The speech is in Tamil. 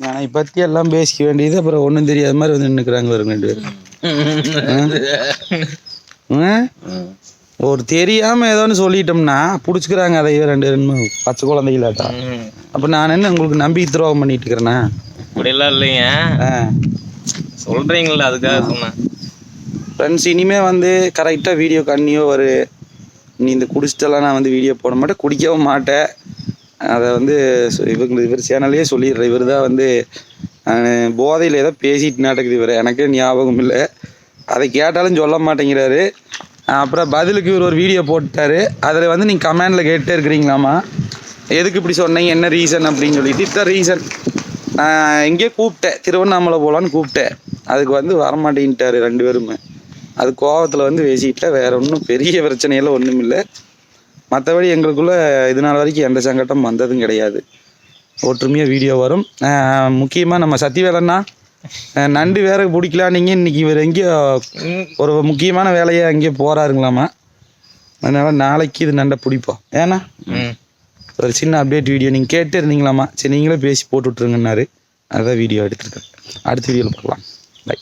நான் பற்றி எல்லாம் பேசிக்க வேண்டியது அப்புறம் ஒன்றும் தெரியாத மாதிரி வந்து நின்றுக்கிறாங்க வரும் ரெண்டு பேரும்? ஒரு தெரியாமல் ஏதோன்னு சொல்லிட்டோம்னா பிடிச்சிக்கிறாங்க அதையே ரெண்டு ரெண்டு பச்சை குழந்தைகளாட்டா. அப்போ நான் என்ன உங்களுக்கு நம்பிக்கை துரோகம் பண்ணிட்டு இருக்கிறேன்னா அப்படிலாம் இல்லைங்க. ஆ. சொல்றீங்களா அதுக்காக சொன்னேன். ஃப்ரெண்ட்ஸ் இனிமே வந்து கரெக்டாக வீடியோ கண்ணியோ ஒரு நீ இந்த குடிச்சிட்டெல்லாம் நான் வந்து வீடியோ போட மாட்டேன் குடிக்கவும் மாட்டேன். அதை வந்து இவங்க இவர் சேனல்லையே சொல்லிடுறேன் இவர் தான் வந்து போதையில் ஏதோ பேசிட்டு நடக்குது இவர். எனக்கே ஞாபகம் இல்லை. அதை கேட்டாலும் சொல்ல மாட்டேங்கிறாரு. அப்புறம் பதிலுக்கு இவர் ஒரு வீடியோ போட்டுட்டாரு அதில் வந்து நீங்கள் கமெண்டில் கேட்டே இருக்கிறீங்களாமா எதுக்கு இப்படி சொன்னீங்க? என்ன ரீசன் அப்படின்னு சொல்லிட்டு. இத்தான் ரீசன் நான் எங்கேயோ கூப்பிட்டேன். திருவண்ணாமலை போகலான்னு கூப்பிட்டேன். அதுக்கு வந்து வரமாட்டேன்ட்டார் ரெண்டு பேருமே. அது கோவத்தில் வந்து பேசிக்கிட்டேன் வேற ஒன்றும் பெரிய பிரச்சனையெல்லாம் ஒன்றும் இல்லை மற்றபடி எங்களுக்குள்ள இது நாள் வரைக்கும் எந்த சங்கடம் வந்ததும் கிடையாது. ஒற்றுமையாக வீடியோ வரும். முக்கியமாக நம்ம சத்திவேலண்ணா. அஹ் நண்டு வேற பிடிக்கலாம். நீங்கள் இன்னைக்கு இவர் எங்கேயோ ஒரு முக்கியமான வேலையை அங்கேயோ போகிறாருங்களாமா அதனால் நாளைக்கு இது நண்டை பிடிப்போம். ஏன்னா? ஒரு சின்ன அப்டேட் வீடியோ நீங்கள் கேட்டு இருந்தீங்களாமா? சரி நீங்களே பேசி போட்டு விட்ருங்கன்னாரு அதான் வீடியோ எடுத்துருக்கேன். அடுத்த வீடியோவில் பார்க்கலாம். பை